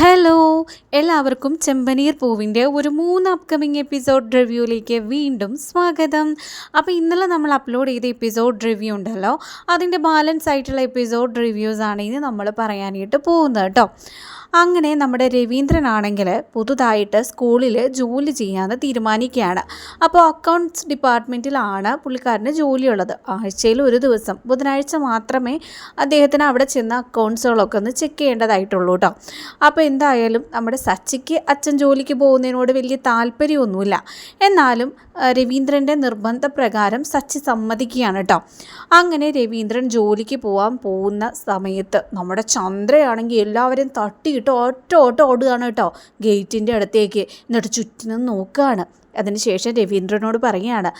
Hello എല്ലാവർക്കും ചെമ്പനീർ പൂവിന്റെ ഒരു മൂന്ന് അപ്കമിങ് എപ്പിസോഡ് റിവ്യൂയിലേക്ക് വീണ്ടും സ്വാഗതം. അപ്പോൾ ഇന്നലെ നമ്മൾ അപ്ലോഡ് ചെയ്ത എപ്പിസോഡ് റിവ്യൂ ഉണ്ടല്ലോ അതിന്റെ ബാലൻസ് ആയിട്ടുള്ള എപ്പിസോഡ് റിവ്യൂസ് ആണ് ഇനി നമ്മൾ പറയാനായിട്ട് പോകുന്നത് കേട്ടോ. അങ്ങനെ നമ്മുടെ രവീന്ദ്രനാണെങ്കിൽ പുതുതായിട്ട് സ്കൂളിൽ ജോലി ചെയ്യാമെന്ന് തീരുമാനിക്കുകയാണ്. അപ്പോൾ അക്കൗണ്ട്സ് ഡിപ്പാർട്ട്മെന്റിലാണ് പുള്ളിക്കാരന് ജോലിയുള്ളത്. ആഴ്ചയിൽ ഒരു ദിവസം. ബുധനാഴ്ച മാത്രമേ അദ്ദേഹത്തിന് അവിടെ ചെന്ന് അക്കൗണ്ട്സുകളൊക്കെ ഒന്ന് ചെക്ക് ചെയ്യേണ്ടതായിട്ടുള്ളൂ കേട്ടോ അപ്പോൾ എന്തായാലും നമ്മുടെ സച്ചിക്ക് അച്ഛൻ ജോലിക്ക് പോകുന്നതിനോട് വലിയ താല്പര്യമൊന്നുമില്ല. എന്നാലും രവീന്ദ്രന്റെ നിർബന്ധപ്രകാരം സച്ചി സമ്മതിക്കുകയാണ് കേട്ടോ അങ്ങനെ രവീന്ദ്രൻ ജോലിക്ക് പോകാൻ പോകുന്ന സമയത്ത് നമ്മുടെ ചന്ദ്രയാണെങ്കിൽ എല്ലാവരും തട്ടിയിട്ട് ഒറ്റ ഓട്ടം ഓടുകയാണ് കേട്ടോ ഗേറ്റിന്റെ അടുത്തേക്ക്. എന്നിട്ട് ചുറ്റിനും നോക്കുകയാണ്. അതിനുശേഷം രവീന്ദ്രനോട് പറയുകയാണ്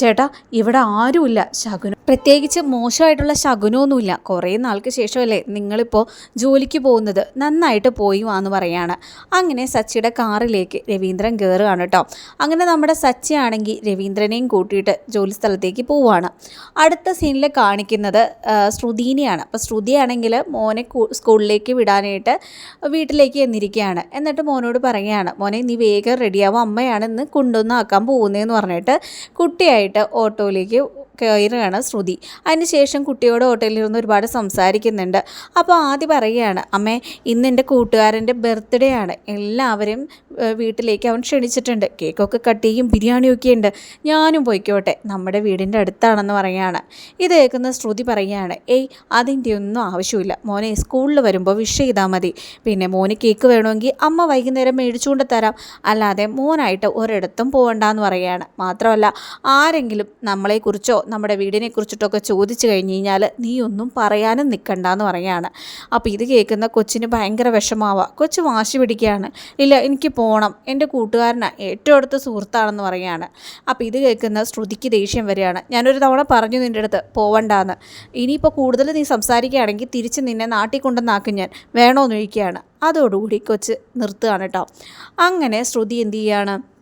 ചേട്ടാ ഇവിടെ ആരുമില്ല. ശകുനം പ്രത്യേകിച്ച് മോശമായിട്ടുള്ള ശകുനമൊന്നുമില്ല. കുറേ നാൾക്ക് ശേഷമല്ലേ നിങ്ങളിപ്പോൾ ജോലിക്ക് പോകുന്നത്. നന്നായിട്ട് പോയി വാന്ന് പറയാണ്. അങ്ങനെ സച്ചിയുടെ കാറിലേക്ക് രവീന്ദ്രൻ കയറുകയാണ് കേട്ടോ. അങ്ങനെ നമ്മുടെ സച്ചി ആണെങ്കിൽ രവീന്ദ്രനെയും കൂട്ടിയിട്ട് ജോലി സ്ഥലത്തേക്ക് പോവുകയാണ് അടുത്ത സീനിൽ കാണിക്കുന്നത് ശ്രുതീനെയാണ്. അപ്പോൾ ശ്രുതിയാണെങ്കിൽ മോനെ സ്കൂളിലേക്ക് വിടാനായിട്ട് വീട്ടിലേക്ക് എന്നിരിക്കുകയാണ്. എന്നിട്ട് മോനോട് പറയുകയാണ് മോനെ നീ വേഗം റെഡിയാവും അമ്മയാണ് ഇന്ന് കൊണ്ടുവന്നാക്കാൻ പോകുന്നതെന്ന് പറഞ്ഞിട്ട് കുട്ടിയായിട്ട് ഓട്ടോയിലേക്ക് കയറുകയാണ് ശ്രുതി. അതിനുശേഷം കുട്ടിയോട് ഹോട്ടലിൽ നിന്ന് ഒരുപാട് സംസാരിക്കുന്നുണ്ട്. അപ്പോൾ ആദ്യം പറയുകയാണ് അമ്മേ ഇന്ന് എന്റെ കൂട്ടുകാരന്റെ ബർത്ത്ഡേ ആണ്. എല്ലാവരും വീട്ടിലേക്ക് അവൻ ക്ഷണിച്ചിട്ടുണ്ട്. കേക്കൊക്കെ കട്ട് ചെയ്യും ബിരിയാണിയൊക്കെ ഉണ്ട്. ഞാനും പോയിക്കോട്ടെ. നമ്മുടെ വീടിന്റെ അടുത്താണെന്ന് പറയുകയാണ്. ഇത് കേൾക്കുന്ന ശ്രുതി പറയുകയാണ് ഏയ് അതിന്റെ ഒന്നും ആവശ്യമില്ല. മോനെ സ്കൂളിൽ വരുമ്പോൾ വിഷ് ചെയ്താൽ മതി. പിന്നെ മോന് കേക്ക് വേണമെങ്കിൽ അമ്മ വൈകുന്നേരം മേടിച്ചുകൊണ്ട് തരാം. അല്ലാതെ മോനായിട്ട് ഒരിടത്തും പോകണ്ടെന്ന് പറയുകയാണ്. മാത്രമല്ല ആരെങ്കിലും നമ്മളെക്കുറിച്ചോ നമ്മുടെ വീടിനെ കുറിച്ചിട്ടൊക്കെ ചോദിച്ചു കഴിഞ്ഞ് കഴിഞ്ഞാൽ നീ ഒന്നും പറയാനും നിൽക്കണ്ട എന്ന് പറയുകയാണ്. അപ്പോൾ ഇത് കേൾക്കുന്ന കൊച്ചിന് ഭയങ്കര വിഷമാവുക കൊച്ചു വാശി പിടിക്കുകയാണ്. ഇല്ല എനിക്ക് പോകണം എന്റെ കൂട്ടുകാരനാണ് ഏറ്റവും അടുത്ത സുഹൃത്താണെന്ന് പറയുകയാണ്. അപ്പോൾ ഇത് കേൾക്കുന്ന ശ്രുതിക്ക് ദേഷ്യം വരികയാണ്. ഞാനൊരു തവണ പറഞ്ഞു നിന്റെ അടുത്ത് പോവണ്ടാന്ന്. ഇനിയിപ്പോൾ കൂടുതൽ നീ സംസാരിക്കുകയാണെങ്കിൽ തിരിച്ച് നിന്നെ നാട്ടിൽ കൊണ്ടുവന്നാക്കും ഞാൻ. വേണോ എന്ന് ചോദിക്കുകയാണ്. അതോടുകൂടി കൊച്ച് നിർത്തുകയാണ് കേട്ടോ. അങ്ങനെ ശ്രുതി എന്ത് ചെയ്യാണ്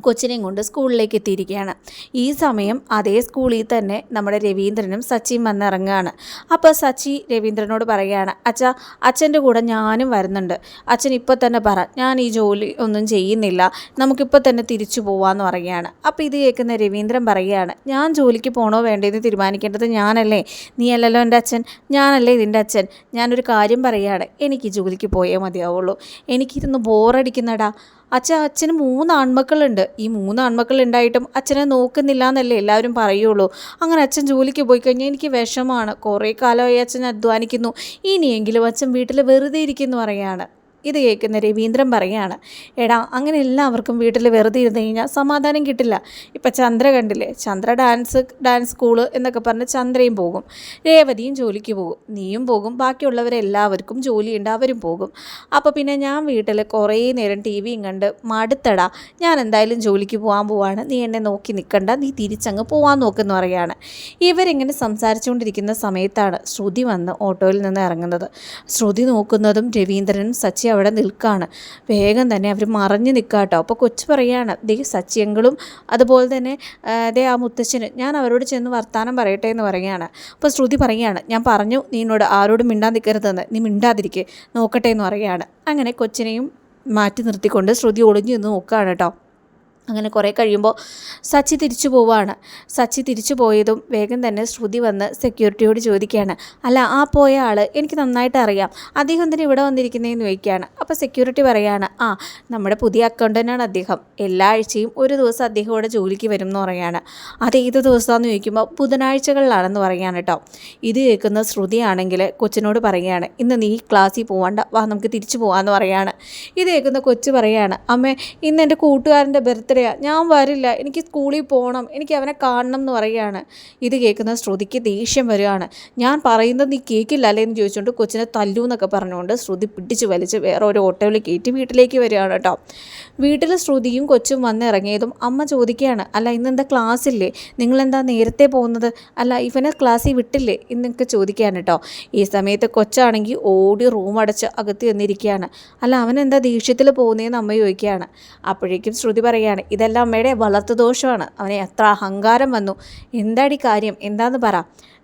കൊച്ചിനെയും കൊണ്ട് സ്കൂളിലേക്ക് എത്തിയിരിക്കുകയാണ്. ഈ സമയം അതേ സ്കൂളിൽ തന്നെ നമ്മുടെ രവീന്ദ്രനും സച്ചിയും വന്നിറങ്ങുകയാണ്. അപ്പോൾ സച്ചി രവീന്ദ്രനോട് പറയുകയാണ് അച്ഛ അച്ഛന്റെ കൂടെ ഞാനും വരുന്നുണ്ട്. അച്ഛൻ ഇപ്പോൾ തന്നെ പറ ഞാൻ ഈ ജോലി ഒന്നും ചെയ്യുന്നില്ല. നമുക്കിപ്പോൾ തന്നെ തിരിച്ചു പോവാമെന്ന് പറയുകയാണ്. അപ്പോൾ ഇത് കേൾക്കുന്ന രവീന്ദ്രൻ പറയുകയാണ് ഞാൻ ജോലിക്ക് പോകണോ വേണ്ടതെന്ന് തീരുമാനിക്കേണ്ടത് ഞാനല്ലേ? നീ അല്ലല്ലോ എന്റെ അച്ഛൻ? ഞാനല്ലേ ഇതിന്റെ അച്ഛൻ? ഞാനൊരു കാര്യം പറയുകയാണ് എനിക്ക് ജോലിക്ക് പോയേ മതിയാവുള്ളൂ. എനിക്കിരുന്ന് ബോറടിക്കുന്നടാ അച്ഛ അച്ഛന് മൂന്ന് ആൺമക്കളുണ്ട് ഈ മൂന്ന് ആൺമക്കൾ ഉണ്ടായിട്ടും അച്ഛനെ നോക്കുന്നില്ല എന്നല്ലേ എല്ലാവരും പറയുള്ളൂ. അങ്ങനെ അച്ഛൻ ജോലിക്ക് പോയി കഴിഞ്ഞാൽ എനിക്ക് വിഷമാണ്. കുറേ കാലമായി അച്ഛൻ അധ്വാനിക്കുന്നു. ഇനിയെങ്കിലും അച്ഛൻ വീട്ടിൽ വെറുതെ ഇരിക്കുന്നു പറയാണ് ഇത് കേൾക്കുന്ന രവീന്ദ്രൻ പറയുകയാണ് എടാ അങ്ങനെ എല്ലാവർക്കും വീട്ടിൽ വെറുതെ ഇരുന്ന് കഴിഞ്ഞാൽ സമാധാനം കിട്ടില്ല. ഇപ്പം ചന്ദ്ര കണ്ടില്ലേ? ചന്ദ്ര ഡാൻസ് ഡാൻസ് സ്കൂൾ എന്നൊക്കെ പറഞ്ഞ് ചന്ദ്രയും പോകും. രേവതിയും ജോലിക്ക് പോകും. നീയും പോകും. ബാക്കിയുള്ളവരെല്ലാവർക്കും ജോലിയുണ്ട് അവരും പോകും. അപ്പോൾ പിന്നെ ഞാൻ വീട്ടിൽ കുറേ നേരം ടി വിയും കണ്ട് മടുത്തടാ. ഞാൻ എന്തായാലും ജോലിക്ക് പോകാൻ പോവാണ്. നീ എന്നെ നോക്കി നിൽക്കണ്ട നീ തിരിച്ചങ്ങ് പോകാൻ നോക്കുന്നു പറയുകയാണ്. ഇവരിങ്ങനെ സംസാരിച്ചുകൊണ്ടിരിക്കുന്ന സമയത്താണ് ശ്രുതി വന്ന് ഓട്ടോയിൽ നിന്ന് ഇറങ്ങുന്നത്. ശ്രുതി നോക്കുന്നതും രവീന്ദ്രനും സച്ചി അവിടെ നിൽക്കുകയാണ് വേഗം തന്നെ അവർ മറഞ്ഞു നിൽക്കുക കേട്ടോ അപ്പോൾ കൊച്ചു പറയുകയാണ് ദേ സച്ചിയങ്ങളും അതുപോലെ തന്നെ ദേ ആ മുത്തച്ഛന് ഞാൻ അവരോട് ചെന്ന് വർത്തമാനം പറയട്ടെ എന്ന് പറയുകയാണ് അപ്പോൾ ശ്രുതി പറയുകയാണ് ഞാൻ പറഞ്ഞു നീ എന്നോട് ആരോടും മിണ്ടാൻ നിൽക്കരുതെന്ന് നീ മിണ്ടാതിരിക്കെ നോക്കട്ടെ എന്ന് പറയുകയാണ് അങ്ങനെ കൊച്ചിനെയും മാറ്റി നിർത്തിക്കൊണ്ട് ശ്രുതി ഒളിഞ്ഞു നിന്ന് നോക്കുകയാണ് കേട്ടോ. അങ്ങനെ കുറേ കഴിയുമ്പോൾ സച്ചി തിരിച്ചു പോവാണ് സച്ചി തിരിച്ചു പോയതും വേഗം തന്നെ ശ്രുതി വന്ന് സെക്യൂരിറ്റിയോട് ചോദിക്കുകയാണ്. അല്ല ആ പോയ ആൾ എനിക്ക് നന്നായിട്ട് അറിയാം. അദ്ദേഹം തന്നെ ഇവിടെ വന്നിരിക്കുന്നതെന്ന് ചോദിക്കുകയാണ്. അപ്പോൾ സെക്യൂരിറ്റി പറയാണ് ആ നമ്മുടെ പുതിയ അക്കൗണ്ടന്റാണ് അദ്ദേഹം. എല്ലാ ആഴ്ചയും ഒരു ദിവസം അദ്ദേഹം ഇവിടെ ജോലിക്ക് വരും എന്ന് പറയാണ്. അത് ഏത് ദിവസമാണെന്ന് ചോദിക്കുമ്പോൾ ബുധനാഴ്ചകളിലാണെന്ന് പറയാണ് കേട്ടോ. ഇത് കേൾക്കുന്ന ശ്രുതിയാണെങ്കിൽ കൊച്ചിനോട് പറയുകയാണ് ഇന്ന് നീ ക്ലാസ്സിൽ പോവാണ്ട. വാ നമുക്ക് തിരിച്ചു പോകാമെന്ന് പറയാണ്. ഇത് കേൾക്കുന്ന കൊച്ചു പറയാണ് അമ്മേ ഇന്ന് എന്റെ കൂട്ടുകാരന്റെ ബർത്ത്ഡേയാണ് ഞാൻ വരില്ല. എനിക്ക് സ്കൂളിൽ പോകണം എനിക്ക് അവനെ കാണണം എന്ന് പറയുകയാണ്. ഇത് കേൾക്കുന്ന ശ്രുതിക്ക് ദേഷ്യം വരികയാണ്. ഞാൻ പറയുന്നത് നീ കേൾക്കില്ല അല്ലേ എന്ന് ചോദിച്ചുകൊണ്ട് കൊച്ചിനെ തല്ലു എന്നൊക്കെ പറഞ്ഞുകൊണ്ട് ശ്രുതി പിടിച്ച് വലിച്ച് വേറെ ഒരു ഓട്ടോയിൽ കയറ്റി വീട്ടിലേക്ക് വരികയാണ് കേട്ടോ. വീട്ടിൽ ശ്രുതിയും കൊച്ചും വന്നിറങ്ങിയതും അമ്മ ചോദിക്കുകയാണ് അല്ല ഇന്നെന്താ ക്ലാസ് ഇല്ലേ നിങ്ങളെന്താ നേരത്തെ പോകുന്നത്? അല്ല ഇവനെ ക്ലാസ്സിൽ വിട്ടില്ലേ? എന്നൊക്കെ ചോദിക്കുകയാണ് കേട്ടോ. ഈ സമയത്ത് കൊച്ചാണെങ്കിൽ ഓടി റൂം അടച്ച് അകത്ത് വന്നിരിക്കുകയാണ് അല്ല അവൻ അവനെന്താ ദേഷ്യത്തിൽ പോകുന്നതെന്ന് അമ്മ ചോദിക്കുകയാണ്. അപ്പോഴേക്കും ശ്രുതി പറയുകയാണ് ഇതെല്ലാം അമ്മയുടെ വളർത്തു ദോഷമാണ്. അവനെ എത്ര അഹങ്കാരം വന്നു. എന്താടി കാര്യം? എന്താന്ന് പറ.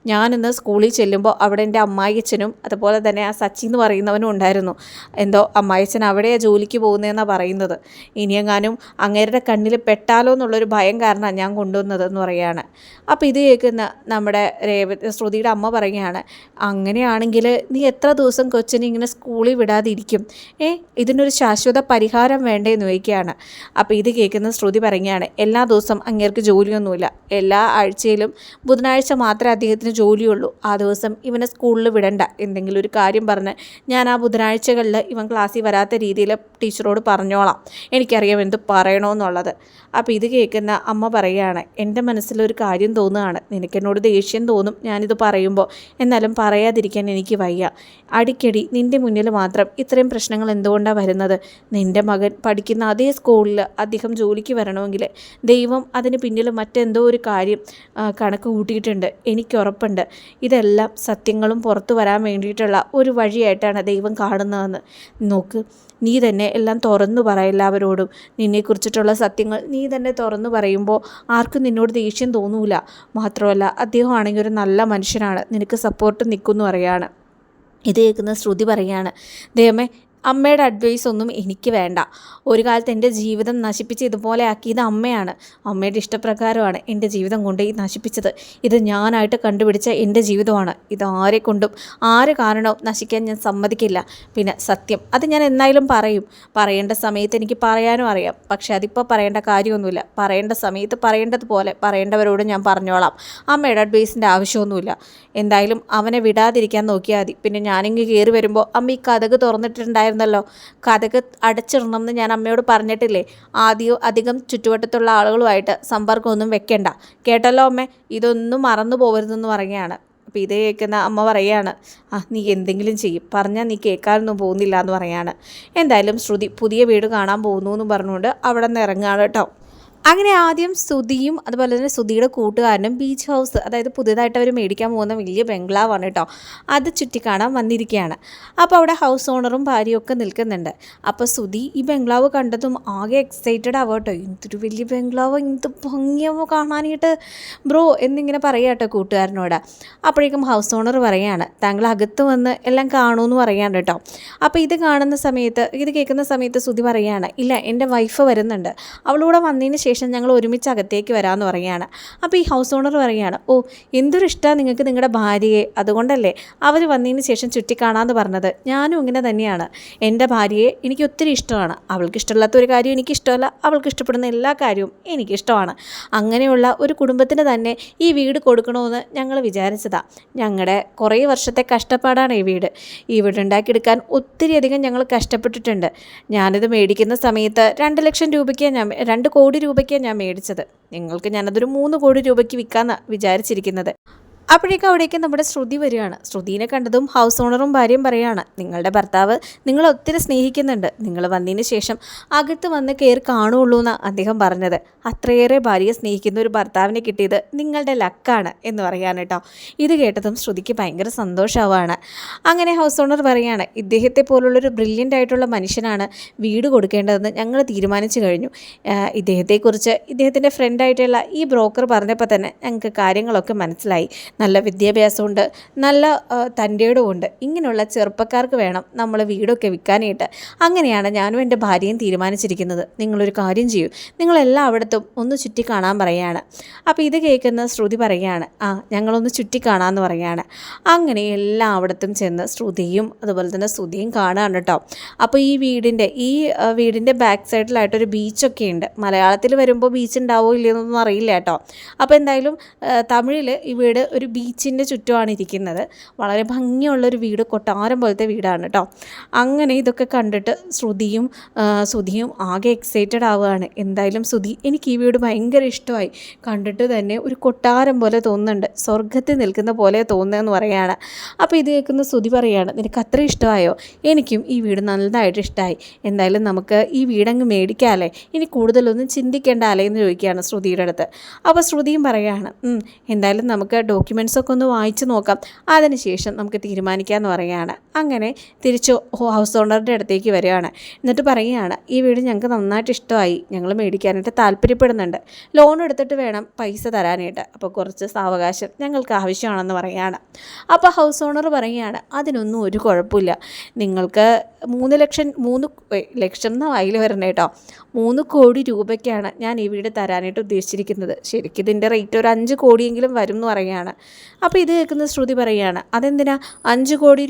ഞാനിന്ന് സ്കൂളിൽ ചെല്ലുമ്പോൾ അവിടെ എന്റെ അമ്മായിയച്ഛനും അതുപോലെ തന്നെ ആ സച്ചി എന്ന് പറയുന്നവനും ഉണ്ടായിരുന്നു. എന്തോ അമ്മായിയച്ഛൻ അവിടെയാണ് ജോലിക്ക് പോകുന്നതെന്നാണ് പറയുന്നത്. ഇനിയെങ്ങാനും അങ്ങേരുടെ കണ്ണിൽ പെട്ടാലോ എന്നുള്ളൊരു ഭയം കാരണമാണ് ഞാൻ കൊണ്ടുവന്നത് എന്ന് പറയുകയാണ്. അപ്പോൾ ഇത് കേൾക്കുന്ന നമ്മുടെ രേവ ശ്രുതിയുടെ അമ്മ പറയുകയാണ് അങ്ങനെയാണെങ്കിൽ നീ എത്ര ദിവസം കൊച്ചിനെ ഇങ്ങനെ സ്കൂളിൽ വിടാതിരിക്കും? ഏ ഇതിനൊരു ശാശ്വത പരിഹാരം വേണ്ടേ എന്ന് ചോദിക്കുകയാണ്. അപ്പോൾ ഇത് കേൾക്കുന്ന ശ്രുതി പറയുകയാണ് എല്ലാ ദിവസം അങ്ങേർക്ക് ജോലിയൊന്നുമില്ല. എല്ലാ ആഴ്ചയിലും ബുധനാഴ്ച മാത്രമേ അദ്ദേഹത്തിന് ജോലിയുള്ളൂ. ആ ദിവസം ഇവനെ സ്കൂളിൽ വിടണ്ട. എന്തെങ്കിലും ഒരു കാര്യം പറഞ്ഞ് ഞാൻ ആ ബുധനാഴ്ചകളിൽ ഇവൻ ക്ലാസ്സിൽ വരാത്ത രീതിയിൽ ടീച്ചറോട് പറഞ്ഞോളാം. എനിക്കറിയാം എന്ത് പറയണമെന്നുള്ളത് അപ്പോൾ ഇത് കേൾക്കുന്ന അമ്മ പറയുകയാണ് എന്റെ മനസ്സിലൊരു കാര്യം തോന്നുകയാണ്. നിനക്കെന്നോട് ദേഷ്യം തോന്നും ഞാനിത് പറയുമ്പോൾ എന്നാലും പറയാതിരിക്കാൻ എനിക്ക് വയ്യ. അടിക്കടി നിന്റെ മുന്നിൽ മാത്രം ഇത്രയും പ്രശ്നങ്ങൾ എന്തുകൊണ്ടാണ് വരുന്നത്? നിന്റെ മകൻ പഠിക്കുന്ന അതേ സ്കൂളിൽ അദ്ദേഹം ജോലിക്ക് വരണമെങ്കിൽ ദൈവം അതിന് പിന്നിൽ മറ്റെന്തോ ഒരു കാര്യം കണക്ക് കൂട്ടിയിട്ടുണ്ട്. എനിക്ക് ഉറപ്പുണ്ട്. ഇതെല്ലാം സത്യങ്ങളും പുറത്തു വരാൻ വേണ്ടിയിട്ടുള്ള ഒരു വഴിയായിട്ടാണ് ദൈവം കാണുന്നതെന്ന്. നോക്ക് നീ തന്നെ എല്ലാം തുറന്നു പറ എല്ലാവരോടും. നിന്നെക്കുറിച്ചിട്ടുള്ള സത്യങ്ങൾ നീ തന്നെ തുറന്നു പറയുമ്പോൾ ആർക്കും നിന്നോട് ദേഷ്യം തോന്നൂല. മാത്രമല്ല അദ്ദേഹം ആണെങ്കിൽ ഒരു നല്ല മനുഷ്യനാണ്. നിനക്ക് സപ്പോർട്ട് നിൽക്കുന്നു അറിയാണ്. ഇത് കേൾക്കുന്ന ശ്രുതി പറയാണ് ദൈവമേ അമ്മയുടെ അഡ്വൈസ് ഒന്നും എനിക്ക് വേണ്ട. ഒരു കാലത്ത് എന്റെ ജീവിതം നശിപ്പിച്ച് ഇതുപോലെ ആക്കിയത് അമ്മയാണ്. അമ്മയുടെ ഇഷ്ടപ്രകാരമാണ് എന്റെ ജീവിതം കൊണ്ട് ഈ നശിപ്പിച്ചത്. ഇത് ഞാനായിട്ട് കണ്ടുപിടിച്ച എന്റെ ജീവിതമാണ്. ഇത് ആരെ കൊണ്ടും ആര് കാരണവും നശിക്കാൻ ഞാൻ സമ്മതിക്കില്ല. പിന്നെ സത്യം. അത് ഞാൻ എന്നായാലും പറയും. പറയേണ്ട സമയത്ത് എനിക്ക് പറയാനും അറിയാം. പക്ഷെ അതിപ്പോൾ പറയേണ്ട കാര്യമൊന്നുമില്ല. പറയേണ്ട സമയത്ത് പറയേണ്ടതുപോലെ പറയേണ്ടവരോട് ഞാൻ പറഞ്ഞോളാം. അമ്മയുടെ അഡ്വൈസിന്റെ ആവശ്യമൊന്നുമില്ല. എന്തായാലും അവനെ വിടാതിരിക്കാൻ നോക്കിയാൽ മതി. പിന്നെ ഞാനിങ്ങ് കയറി വരുമ്പോൾ അമ്മ ഈ കഥക് തുറന്നിട്ടുണ്ടായിരുന്നു ഉണ്ടായിരുന്നല്ലോ. കഥക് അടച്ചിടണം എന്ന് ഞാൻ അമ്മയോട് പറഞ്ഞിട്ടില്ലേ? ആദ്യം അധികം ചുറ്റുവട്ടത്തുള്ള ആളുകളുമായിട്ട് സമ്പർക്കമൊന്നും വെക്കണ്ട. കേട്ടല്ലോ അമ്മ? ഇതൊന്നും മറന്നു പോകരുതെന്ന് പറയുകയാണ്. അപ്പോൾ ഇത് കേൾക്കുന്ന അമ്മ പറയുകയാണ് ആ നീ എന്തെങ്കിലും ചെയ്യും. പറഞ്ഞാൽ നീ കേൾക്കാനൊന്നും പോകുന്നില്ല എന്ന് പറയാണ് എന്തായാലും ശ്രുതി പുതിയ വീട് കാണാൻ പോകുന്നു എന്ന് പറഞ്ഞുകൊണ്ട് അവിടെ നിന്ന് ഇറങ്ങുകയാണ് കേട്ടോ. അങ്ങനെ ആദ്യം സുധിയും അതുപോലെ തന്നെ സുധിയുടെ കൂട്ടുകാരനും ബീച്ച് ഹൗസ് അതായത് പുതിയതായിട്ട് അവർ മേടിക്കാൻ പോകുന്ന വലിയ ബംഗ്ലാവാണ് കേട്ടോ. അത് ചുറ്റിക്കാണാൻ വന്നിരിക്കുകയാണ് അപ്പോൾ അവിടെ ഹൗസ് ഓണറും ഭാര്യയും ഒക്കെ നിൽക്കുന്നുണ്ട്. അപ്പോൾ സുധി ഈ ബംഗ്ലാവ് കണ്ടതും ആകെ എക്സൈറ്റഡ് ആവുക കേട്ടോ. എന്തൊരു വലിയ ബംഗ്ലാവ് എന്ത് ഭംഗിയാവോ കാണാനായിട്ട് ബ്രോ എന്നിങ്ങനെ പറയുക കേട്ടോ കൂട്ടുകാരനോട്. അപ്പോഴേക്കും ഹൗസ് ഓണർ പറയാണ് താങ്കൾ അകത്ത് വന്ന് എല്ലാം കാണുമെന്ന് പറയാണ് കേട്ടോ. അപ്പോൾ ഇത് കാണുന്ന സമയത്ത് ഇത് കേൾക്കുന്ന സമയത്ത് സുധി പറയാണ് ഇല്ല എന്റെ വൈഫ് വരുന്നുണ്ട്. അവളൂടെ വന്നതിന് ശേഷം ഞങ്ങൾ ഒരുമിച്ച് അകത്തേക്ക് വരാമെന്ന് പറയുകയാണ്. അപ്പോൾ ഈ ഹൗസ് ഓണർ പറയുകയാണ് ഓ എന്തൊരു ഇഷ്ടമാണ് നിങ്ങൾക്ക് നിങ്ങളുടെ ഭാര്യയെ. അതുകൊണ്ടല്ലേ അവർ വന്നതിന് ശേഷം ചുറ്റിക്കാണാമെന്ന് പറഞ്ഞത്. ഞാനും ഇങ്ങനെ തന്നെയാണ്. എന്റെ ഭാര്യയെ എനിക്ക് ഒത്തിരി ഇഷ്ടമാണ്. അവൾക്ക് ഇഷ്ടമില്ലാത്ത ഒരു കാര്യം എനിക്ക് ഇഷ്ടമല്ല അവൾക്ക് ഇഷ്ടപ്പെടുന്ന എല്ലാ കാര്യവും എനിക്കിഷ്ടമാണ്. അങ്ങനെയുള്ള ഒരു കുടുംബത്തിന് തന്നെ ഈ വീട് കൊടുക്കണമെന്ന് ഞങ്ങൾ വിചാരിച്ചതാണ് ഞങ്ങളുടെ കുറേ വർഷത്തെ കഷ്ടപ്പാടാണ് ഈ വീട്. ഈ വീട് ഉണ്ടാക്കിയെടുക്കാൻ ഒത്തിരി അധികം ഞങ്ങൾ കഷ്ടപ്പെട്ടിട്ടുണ്ട്. ഞാനിത് മേടിക്കുന്ന സമയത്ത് രണ്ട് ലക്ഷം രൂപയ്ക്ക് ഞാൻ രണ്ട് കോടി രൂപ രൂപയ്ക്കാണ് ഞാൻ മേടിച്ചത്. നിങ്ങൾക്ക് ഞാനതൊരു മൂന്ന് കോടി രൂപയ്ക്ക് വിൽക്കാമെന്നാണ് വിചാരിച്ചിരിക്കുന്നത്. അപ്പോഴേക്കും അവിടേക്ക് നമ്മുടെ ശ്രുതി വരികയാണ്. ശ്രുതിനെ കണ്ടതും ഹൗസ് ഓണറും ഭാര്യയും പറയുകയാണ് നിങ്ങളുടെ ഭർത്താവ് നിങ്ങൾ ഒത്തിരി സ്നേഹിക്കുന്നുണ്ട്. നിങ്ങൾ വന്നതിന് ശേഷം അകത്ത് വന്ന് കയറി കാണുള്ളൂ എന്നാണ് അദ്ദേഹം പറഞ്ഞത്. അത്രയേറെ ഭാര്യയെ സ്നേഹിക്കുന്ന ഒരു ഭർത്താവിനെ കിട്ടിയത് നിങ്ങളുടെ ലക്കാണ് എന്ന് പറയാൻ കേട്ടോ. ഇത് കേട്ടതും ശ്രുതിക്ക് ഭയങ്കര സന്തോഷമാവാണ് അങ്ങനെ ഹൗസ് ഓണർ പറയുകയാണ് ഇദ്ദേഹത്തെ പോലുള്ളൊരു ബ്രില്യന്റ് ആയിട്ടുള്ള മനുഷ്യനാണ് വീട് കൊടുക്കേണ്ടതെന്ന് ഞങ്ങൾ തീരുമാനിച്ചു കഴിഞ്ഞു. ഇദ്ദേഹത്തെക്കുറിച്ച് ഇദ്ദേഹത്തിന്റെ ഫ്രണ്ടായിട്ടുള്ള ഈ ബ്രോക്കർ പറഞ്ഞപ്പോൾ തന്നെ ഞങ്ങൾക്ക് കാര്യങ്ങളൊക്കെ മനസ്സിലായി. നല്ല വിദ്യാഭ്യാസമുണ്ട് നല്ല തന്റെയുമുണ്ട് ഇങ്ങനെയുള്ള ചെറുപ്പക്കാർക്ക് വേണം നമ്മൾ വീടൊക്കെ വിൽക്കാനായിട്ട്. അങ്ങനെയാണ് ഞാനും എന്റെ ഭാര്യയും തീരുമാനിച്ചിരിക്കുന്നത്. നിങ്ങളൊരു കാര്യം ചെയ്യൂ. നിങ്ങളെല്ലായിടത്തും ഒന്ന് ചുറ്റി കാണാൻ പറയുകയാണ്. അപ്പോൾ ഇത് കേൾക്കുന്ന ശ്രുതി പറയുകയാണ് ആ ഞങ്ങളൊന്ന് ചുറ്റി കാണാമെന്ന് പറയുകയാണ്. അങ്ങനെ എല്ലായിടത്തും ചെന്ന് ശ്രുതിയും അതുപോലെ തന്നെ ശ്രുതിയും കാണുകയാണ് കേട്ടോ. അപ്പോൾ ഈ വീടിന്റെ ഈ വീടിന്റെ ബാക്ക് സൈഡിലായിട്ടൊരു ബീച്ചൊക്കെ ഉണ്ട്. മലയാളത്തിൽ വരുമ്പോൾ ബീച്ച് ഉണ്ടാവോ ഇല്ലയെന്നൊന്നും അറിയില്ല കേട്ടോ. അപ്പോൾ എന്തായാലും തമിഴിൽ ഈ വീട് ഒരു ബീച്ചിന്റെ ചുറ്റുമാണ് ഇരിക്കുന്നത്. വളരെ ഭംഗിയുള്ളൊരു വീട് കൊട്ടാരം പോലത്തെ വീടാണ് കേട്ടോ അങ്ങനെ ഇതൊക്കെ കണ്ടിട്ട് ശ്രുതിയും ശ്രുതിയും ആകെ എക്സൈറ്റഡ് ആവുകയാണ്. എന്തായാലും ശ്രുതി എനിക്ക് ഈ വീട് ഭയങ്കര ഇഷ്ടമായി. കണ്ടിട്ട് തന്നെ ഒരു കൊട്ടാരം പോലെ തോന്നുന്നുണ്ട്. സ്വർഗത്തിൽ നിൽക്കുന്ന പോലെ തോന്നുന്നതെന്ന് പറയുകയാണ്. അപ്പോൾ ഇത് കേൾക്കുന്ന ശ്രുതി പറയുകയാണ് നിനക്ക് അത്ര ഇഷ്ടമായോ? എനിക്കും ഈ വീട് നല്ലതായിട്ട് ഇഷ്ടമായി എന്തായാലും നമുക്ക് ഈ വീടങ്ങ് മേടിക്കാമല്ലേ ഇനി കൂടുതലൊന്നും ചിന്തിക്കേണ്ട അല്ലേ? എന്ന് ചോദിക്കുകയാണ് ശ്രുതിയുടെ അടുത്ത്. അപ്പോൾ ശ്രുതിയും പറയുകയാണ് എന്തായാലും നമുക്ക് ഡോക്യുമെന്റ് ഡോക്യുമെന്റ്സ് ഒക്കെ ഒന്ന് വായിച്ച് നോക്കാം. അതിനുശേഷം നമുക്ക് തീരുമാനിക്കാമെന്ന് പറയുകയാണ്. അങ്ങനെ തിരിച്ച് ഹൗസ് ഓണറിന്റെ അടുത്തേക്ക് വരികയാണ്. എന്നിട്ട് പറയുകയാണ് ഈ വീട് ഞങ്ങൾക്ക് നന്നായിട്ട് ഇഷ്ടമായി. ഞങ്ങൾ മേടിക്കാനായിട്ട് താല്പര്യപ്പെടുന്നുണ്ട്. ലോൺ എടുത്തിട്ട് വേണം പൈസ തരാനായിട്ട്. അപ്പോൾ കുറച്ച് സാവകാശം ഞങ്ങൾക്ക് ആവശ്യമാണെന്ന് പറയുകയാണ്. അപ്പോൾ ഹൗസ് ഓണർ പറയുകയാണ് അതിനൊന്നും ഒരു കുഴപ്പമില്ല. നിങ്ങൾക്ക് മൂന്ന് ലക്ഷം മൂന്ന് ലക്ഷം എന്ന വായിൽ വരണേ കേട്ടോ മൂന്ന് കോടി രൂപയ്ക്കാണ് ഞാൻ ഈ വീട് തരാനായിട്ട് ഉദ്ദേശിച്ചിരിക്കുന്നത്. ശരിക്കും ഇതിന്റെ റേറ്റ് ഒരു അഞ്ച് കോടിയെങ്കിലും വരും എന്ന് പറയുകയാണ്. അപ്പോൾ ഇത് കേൾക്കുന്ന ശ്രുതി പറയുകയാണ് അതെന്തിനാ? അഞ്ച് കോടി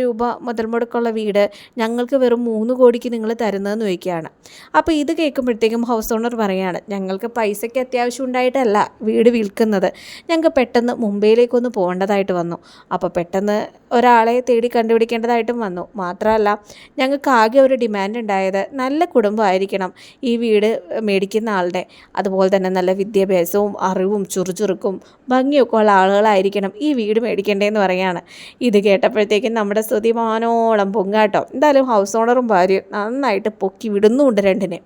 രൂപ മുതൽ മുടക്കുള്ള വീട് ഞങ്ങൾക്ക് വെറും മൂന്ന് കോടിക്ക് നിങ്ങൾ തരുന്നതെന്ന് ചോദിക്കുകയാണ്. അപ്പോൾ ഇത് കേൾക്കുമ്പോഴത്തേക്കും ഹൗസ് ഓണർ പറയുകയാണ് ഞങ്ങൾക്ക് പൈസയ്ക്ക് അത്യാവശ്യം ഉണ്ടായിട്ടല്ല വീട് വിൽക്കുന്നത്. ഞങ്ങൾക്ക് പെട്ടെന്ന് മുംബൈയിലേക്കൊന്ന് പോകേണ്ടതായിട്ട് വന്നു. അപ്പോൾ പെട്ടെന്ന് ഒരാളെ തേടി കണ്ടുപിടിക്കേണ്ടതായിട്ടും വന്നു. മാത്രമല്ല ഞങ്ങൾക്ക് ആകെ ഒരു ഡിമാൻഡ് ഉണ്ടായത് നല്ല കുടുംബമായിരിക്കണം ഈ വീട് മേടിക്കുന്ന ആളുടെ. അതുപോലെ തന്നെ നല്ല വിദ്യാഭ്യാസവും അറിവും ചുറുചുറുക്കും ഭംഗിയൊക്കെ ഉള്ള ആളുകളായിരിക്കണം ഈ വീട് മേടിക്കേണ്ടതെന്ന് പറയാണ് ഇത് കേട്ടപ്പോഴത്തേക്കും നമ്മുടെ സ്തുതി മാനോളം പൊങ്ങാട്ടോ. എന്തായാലും ഹൗസ് ഓണറും ഭാര്യയും നന്നായിട്ട് പൊക്കി വിടുന്നുമുണ്ട് രണ്ടിനെ.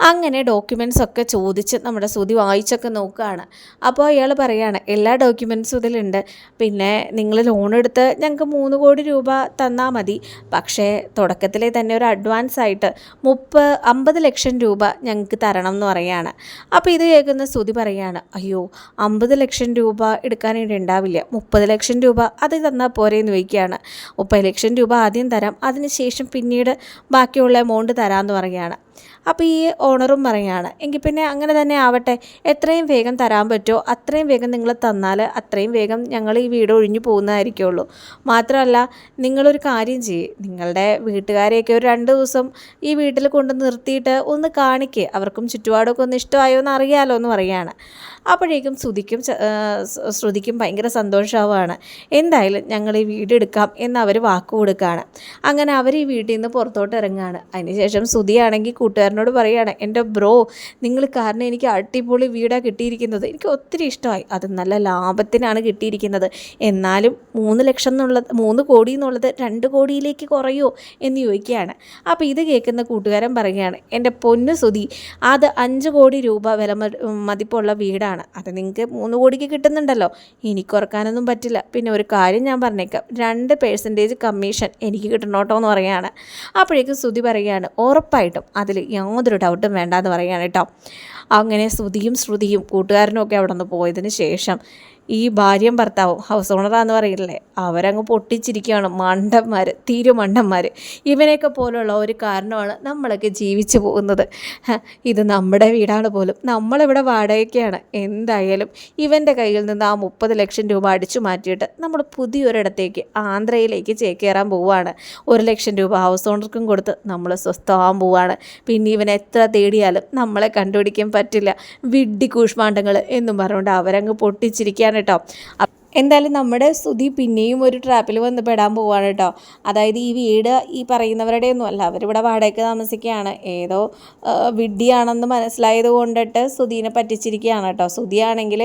അങ്ങനെ ഡോക്യുമെന്റ്സ് ഒക്കെ ചോദിച്ച് നമ്മുടെ ശ്രുതി വായിച്ചൊക്കെ നോക്കുകയാണ്. അപ്പോൾ അയാൾ പറയുകയാണ് എല്ലാ ഡോക്യുമെന്റ്സും ഇതിലുണ്ട്. പിന്നെ നിങ്ങൾ ലോൺ എടുത്ത് ഞങ്ങൾക്ക് മൂന്ന് കോടി രൂപ തന്നാൽ മതി. പക്ഷേ തുടക്കത്തിലെ തന്നെ ഒരു അഡ്വാൻസ് ആയിട്ട് മുപ്പ അമ്പത് ലക്ഷം രൂപ ഞങ്ങൾക്ക് തരണം എന്ന് പറയുകയാണ് അപ്പോൾ ഇത് കേൾക്കുന്ന ശ്രുതി പറയാണ് അയ്യോ അമ്പത് ലക്ഷം രൂപ എടുക്കാനായിട്ട് ഉണ്ടാവില്ല. മുപ്പത് ലക്ഷം രൂപ അത് തന്നാൽ പോരെ എന്ന് ചോദിക്കുകയാണ്. മുപ്പത് ലക്ഷം രൂപ ആദ്യം തരാം. അതിനുശേഷം പിന്നീട് ബാക്കിയുള്ള എമൗണ്ട് തരാമെന്ന് പറയുകയാണ് അപ്പോൾ ഈ ഓണറും പറയുകയാണ് എങ്കിൽ പിന്നെ അങ്ങനെ തന്നെ ആവട്ടെ എത്രയും വേഗം തരാൻ പറ്റുമോ? അത്രയും വേഗം നിങ്ങൾ തന്നാൽ അത്രയും വേഗം ഞങ്ങൾ ഈ വീട് ഒഴിഞ്ഞു പോകുന്നതായിരിക്കുള്ളൂ. മാത്രമല്ല നിങ്ങളൊരു കാര്യം ചെയ്യേ നിങ്ങളുടെ വീട്ടുകാരെയൊക്കെ ഒരു രണ്ട് ദിവസം ഈ വീട്ടിൽ കൊണ്ട് നിർത്തിയിട്ട് ഒന്ന് കാണിക്കുക അവർക്കും ചുറ്റുപാടൊക്കെ ഒന്ന് ഇഷ്ടമായോ എന്ന് അറിയാലോ എന്ന് പറയാണ് അപ്പോഴേക്കും ശ്രുതിക്കും ശ്രുതിക്കും ഭയങ്കര സന്തോഷമാവുകയാണ് എന്തായാലും ഞങ്ങൾ ഈ വീട് എടുക്കാം എന്ന് അവർ വാക്ക് കൊടുക്കുകയാണ് അങ്ങനെ അവർ ഈ വീട്ടിൽ നിന്ന് പുറത്തോട്ട് ഇറങ്ങുകയാണ് അതിനുശേഷം ശ്രുതിയാണെങ്കിൽ കൂട്ടുകാരനോട് പറയുകയാണ് എന്റെ ബ്രോ നിങ്ങൾ കാരണം എനിക്ക് അടിപൊളി വീടാണ് കിട്ടിയിരിക്കുന്നത്. എനിക്ക് ഒത്തിരി ഇഷ്ടമായി. അത് നല്ല ലാഭത്തിനാണ് കിട്ടിയിരിക്കുന്നത്. എന്നാലും മൂന്ന് ലക്ഷം എന്നുള്ളത് മൂന്ന് കോടി എന്നുള്ളത് രണ്ട് കോടിയിലേക്ക് കുറയുമോ എന്ന് ചോദിക്കുകയാണ്. അപ്പോൾ ഇത് കേൾക്കുന്ന കൂട്ടുകാരൻ പറയുകയാണ് എന്റെ പൊന്നു സുതി അത് അഞ്ച് കോടി രൂപ വില മതിപ്പുള്ള വീടാണ്. അത് നിങ്ങൾക്ക് മൂന്ന് കോടിക്ക് കിട്ടുന്നുണ്ടല്ലോ. എനിക്ക് കുറക്കാനൊന്നും പറ്റില്ല. പിന്നെ ഒരു കാര്യം ഞാൻ പറഞ്ഞേക്കാം. രണ്ട് പേഴ്സന്റേജ് കമ്മീഷൻ എനിക്ക് കിട്ടണോട്ടോ എന്ന് പറയുകയാണ് അപ്പോഴേക്കും ശ്രുതി പറയുകയാണ് ഉറപ്പായിട്ടും അതിൽ യാതൊരു ഡൗട്ടും വേണ്ടാന്ന് പറയുകയാണ് കേട്ടോ അങ്ങനെ ശ്രുതിയും ശ്രുതിയും കൂട്ടുകാരനും ഒക്കെ അവിടെ നിന്ന് പോയതിന് ശേഷം ഈ ഭാര്യയും ഭർത്താവും ഹൗസ് ഓണറാന്ന് പറയില്ലേ അവരങ്ങ് പൊട്ടിച്ചിരിക്കുകയാണ്. മണ്ടന്മാർ തീരു മണ്ടന്മാർ ഇവനെയൊക്കെ പോലുള്ള ഒരു കാരണമാണ് നമ്മളൊക്കെ ജീവിച്ചു പോകുന്നത്. ഇത് നമ്മുടെ വീടാണ് പോലും. നമ്മളിവിടെ വാടകയ്ക്കാണ്. എന്തായാലും ഇവന്റെ കയ്യിൽ നിന്ന് ആ മുപ്പത് ലക്ഷം രൂപ അടിച്ചു മാറ്റിയിട്ട് നമ്മൾ പുതിയൊരിടത്തേക്ക് ആന്ധ്രയിലേക്ക് ചേക്കേറാൻ പോവുകയാണ്. ഒരു ലക്ഷം രൂപ ഹൗസ് ഓണർക്കും കൊടുത്ത് നമ്മൾ സ്വസ്ഥമാകാൻ പോവുകയാണ്. പിന്നെ ഇവൻ എത്ര തേടിയാലും നമ്മളെ കണ്ടുപിടിക്കാൻ പറ്റില്ല. വിഡ്ഡി കൂഷ്മാണ്ടങ്ങൾ എന്നും പറഞ്ഞുകൊണ്ട് അവരങ്ങ് പൊട്ടിച്ചിരിക്കുകയാണ്. കേട്ടോ. എന്തായാലും നമ്മുടെ സ്തുതി പിന്നെയും ഒരു ട്രാപ്പിൽ വന്ന് പെടാൻ പോവാണ് കേട്ടോ അതായത് ഈ വീട് ഈ പറയുന്നവരുടെ ഒന്നും അല്ല. അവരിവിടെ വാടകയ്ക്ക് താമസിക്കുകയാണ്. ഏതോ വിഡ്ഡിയാണെന്ന് മനസ്സിലായത് കൊണ്ടിട്ട് സ്തുതിനെ പറ്റിച്ചിരിക്കുകയാണ് കേട്ടോ സ്തുതിയാണെങ്കിൽ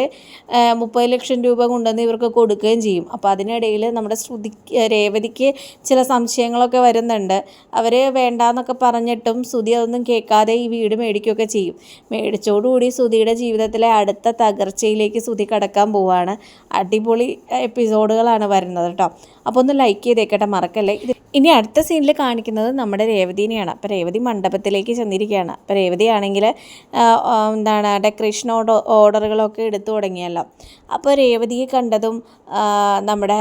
മുപ്പത് ലക്ഷം രൂപ കൊണ്ടുവന്ന് ഇവർക്ക് കൊടുക്കുകയും ചെയ്യും. അപ്പോൾ അതിനിടയിൽ നമ്മുടെ ശ്രുതി രേവതിക്ക് ചില സംശയങ്ങളൊക്കെ വരുന്നുണ്ട്. അവർ വേണ്ടാന്നൊക്കെ പറഞ്ഞിട്ടും സ്തുതി അതൊന്നും കേൾക്കാതെ ഈ വീട് മേടിക്കുകയൊക്കെ ചെയ്യും. മേടിച്ചോടുകൂടി സ്തുതിയുടെ ജീവിതത്തിലെ അടുത്ത തകർച്ചയിലേക്ക് സ്തുതി കടക്കാൻ പോവാണ്. അടിപൊളി എപ്പിസോഡുകളാണ് വരുന്നത് കേട്ടോ. അപ്പോൾ ഒന്ന് ലൈക്ക് ചെയ്തേക്കട്ടെ മറക്കല്ലേ? ഇനി അടുത്ത സീനിൽ കാണിക്കുന്നത് നമ്മുടെ രേവതിനെയാണ്. അപ്പോൾ രേവതി മണ്ഡപത്തിലേക്ക് ചെന്നിരിക്കുകയാണ്. അപ്പോൾ രേവതിയാണെങ്കിൽ എന്താണ് ഡെക്കറേഷൻ ഓർഡർ ഓർഡറുകളൊക്കെ എടുത്തു തുടങ്ങിയല്ലോ. അപ്പോൾ രേവതിയെ കണ്ടതും നമ്മുടെ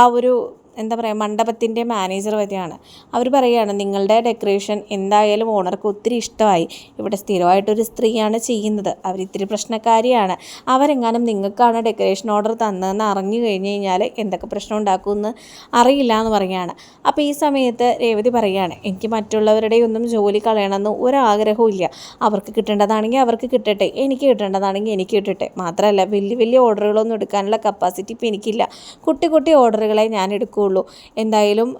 ആ ഒരു എന്താ പറയുക മണ്ഡപത്തിന്റെ മാനേജർ വരെയാണ്. അവർ പറയുകയാണ് നിങ്ങളുടെ ഡെക്കറേഷൻ എന്തായാലും ഓണർക്ക് ഒത്തിരി ഇഷ്ടമായി. ഇവിടെ സ്ഥിരമായിട്ടൊരു സ്ത്രീയാണ് ചെയ്യുന്നത്. അവർ ഇത്തിരി പ്രശ്നക്കാരിയാണ്. അവരെങ്ങാനും നിങ്ങൾക്കാണ് ഡെക്കറേഷൻ ഓർഡർ തന്നതെന്ന് അറിഞ്ഞു കഴിഞ്ഞ് കഴിഞ്ഞാൽ എന്തൊക്കെ പ്രശ്നം ഉണ്ടാക്കുമെന്ന് അറിയില്ല എന്ന് പറയുകയാണ്. അപ്പോൾ ഈ സമയത്ത് രേവതി പറയുകയാണ് എനിക്ക് മറ്റുള്ളവരുടെ ഒന്നും ജോലി കളയണമെന്ന് ഒരാഗ്രഹവും ഇല്ല. അവർക്ക് കിട്ടേണ്ടതാണെങ്കിൽ അവർക്ക് കിട്ടട്ടെ. എനിക്ക് കിട്ടേണ്ടതാണെങ്കിൽ എനിക്ക് കിട്ടട്ടെ. മാത്രമല്ല വലിയ വലിയ ഓർഡറുകളൊന്നും എടുക്കാനുള്ള കപ്പാസിറ്റി ഇപ്പോൾ എനിക്കില്ല. കുട്ടി കുട്ടി ഓർഡറുകളെ ഞാൻ എടുക്കുകയുള്ളൂ എന്തായാലും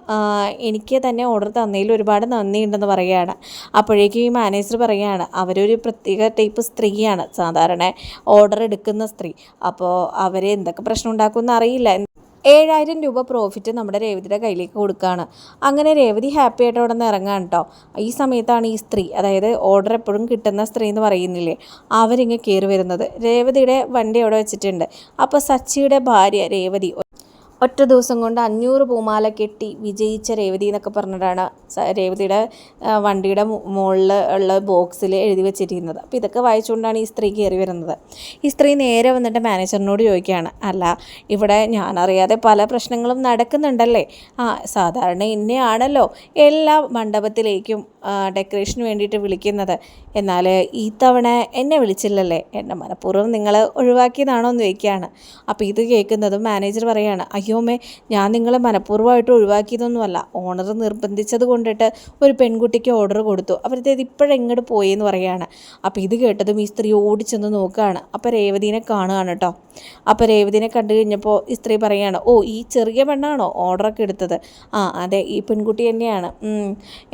എനിക്ക് തന്നെ ഓർഡർ തന്നതിൽ ഒരുപാട് നന്ദിയുണ്ടെന്ന് പറയുകയാണ്. അപ്പോഴേക്കും ഈ മാനേജർ പറയുകയാണ് അവരൊരു പ്രത്യേക ടൈപ്പ് സ്ത്രീയാണ് സാധാരണ ഓർഡർ എടുക്കുന്ന സ്ത്രീ. അപ്പോൾ അവരെ എന്തൊക്കെ പ്രശ്നം ഉണ്ടാക്കുമെന്ന് അറിയില്ല ഏഴായിരം രൂപ പ്രോഫിറ്റ് നമ്മുടെ രേവതിയുടെ കയ്യിലേക്ക് കൊടുക്കുകയാണ്. അങ്ങനെ രേവതി ഹാപ്പി ആയിട്ട് അവിടെ നിന്ന് ഇറങ്ങാൻ കേട്ടോ ഈ സമയത്താണ് ഈ സ്ത്രീ അതായത് ഓർഡർ എപ്പോഴും കിട്ടുന്ന സ്ത്രീ എന്ന് പറയുന്നില്ലേ അവരിങ്ങ് കയറി വരുന്നത്. രേവതിയുടെ വണ്ടി അവിടെ വെച്ചിട്ടുണ്ട്. അപ്പോൾ സച്ചിയുടെ ഭാര്യ രേവതി ഒറ്റ ദിവസം കൊണ്ട് അഞ്ഞൂറ് പൂമാല കെട്ടി വിജയിച്ച രേവതി എന്നൊക്കെ പറഞ്ഞിട്ടാണ് രേവതിയുടെ വണ്ടിയുടെ മുകളിൽ ഉള്ള ബോക്സിൽ എഴുതി വെച്ചിരിക്കുന്നത്. അപ്പോൾ ഇതൊക്കെ വായിച്ചുകൊണ്ടാണ് ഈ സ്ത്രീ കയറി വരുന്നത്. ഈ സ്ത്രീ നേരെ വന്നിട്ട് മാനേജറിനോട് ചോദിക്കുകയാണ്. അല്ല ഇവിടെ ഞാനറിയാതെ പല പ്രശ്നങ്ങളും നടക്കുന്നുണ്ടല്ലേ? ആ സാധാരണ ഇന്നെയാണല്ലോ എല്ലാ മണ്ഡപത്തിലേക്കും ഡെക്കറേഷന് വേണ്ടിയിട്ട് വിളിക്കുന്നത്. എന്നാൽ ഈ തവണ എന്നെ വിളിച്ചില്ലല്ലേ? എന്നെ മനഃപൂർവം നിങ്ങൾ ഒഴിവാക്കിയതാണോ എന്ന് ചോദിക്കുകയാണ്. അപ്പോൾ ഇത് കേൾക്കുന്നതും മാനേജർ പറയാണ് അയ്യോമേ ഞാൻ നിങ്ങളെ മനഃപൂർവമായിട്ട് ഒഴിവാക്കിയതൊന്നുമല്ല. ഓണർ നിർബന്ധിച്ചത് കൊണ്ടിട്ട് ഒരു പെൺകുട്ടിക്ക് ഓർഡർ കൊടുത്തു. അപ്പോഴത്തേത് ഇപ്പോഴെങ്ങോട്ട് പോയെന്ന് പറയുകയാണ് അപ്പോൾ ഇത് കേട്ടതും ഈ സ്ത്രീ ഓടിച്ചെന്ന് നോക്കുകയാണ്. അപ്പോൾ രേവതിനെ കാണുകയാണ് കേട്ടോ അപ്പോൾ രേവതിനെ കണ്ടു കഴിഞ്ഞപ്പോൾ ഈ സ്ത്രീ പറയുകയാണ് ഓ ഈ ചെറിയ പെണ്ണാണോ ഓർഡറൊക്കെ എടുത്തത്? ആ അതെ ഈ പെൺകുട്ടി തന്നെയാണ്.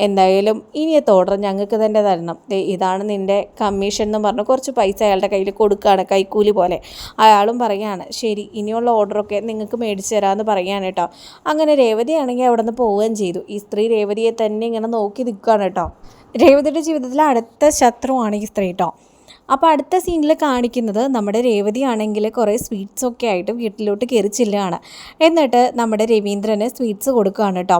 എന്തായാലും ഇനിയത്തെ ഓർഡർ ഞങ്ങൾക്ക് തന്നെ തരണം. ഇതാണ് നിന്റെ കമ്മീഷൻ എന്ന് പറഞ്ഞ് കുറച്ച് പൈസ അയാളുടെ കയ്യിൽ കൊടുക്കുകയാണ് കൈക്കൂലി പോലെ. അയാളും പറയുകയാണ് ശരി ഇനിയുള്ള ഓർഡറൊക്കെ നിങ്ങൾക്ക് മേടിച്ചു തരാമെന്ന് പറയുകയാണ് കേട്ടോ അങ്ങനെ രേവതിയാണെങ്കിൽ അവിടെ നിന്ന് പോവുകയും ചെയ്തു. ഈ സ്ത്രീ രേവതിയെ തന്നെ ഇങ്ങനെ നോക്കി നിൽക്കുകയാണ് കേട്ടോ രേവതിയുടെ ജീവിതത്തിലെ അടുത്ത ശത്രുവാണ് ഈ സ്ത്രീ കേട്ടോ അപ്പോൾ അടുത്ത സീനിൽ കാണിക്കുന്നത് നമ്മുടെ രേവതി ആണെങ്കിൽ കുറേ സ്വീറ്റ്സ് ഒക്കെ ആയിട്ട് വീട്ടിലോട്ട് കയറി ചെല്ലുകയാണ്. എന്നിട്ട് നമ്മുടെ രവീന്ദ്രന് സ്വീറ്റ്സ് കൊടുക്കുകയാണ് കേട്ടോ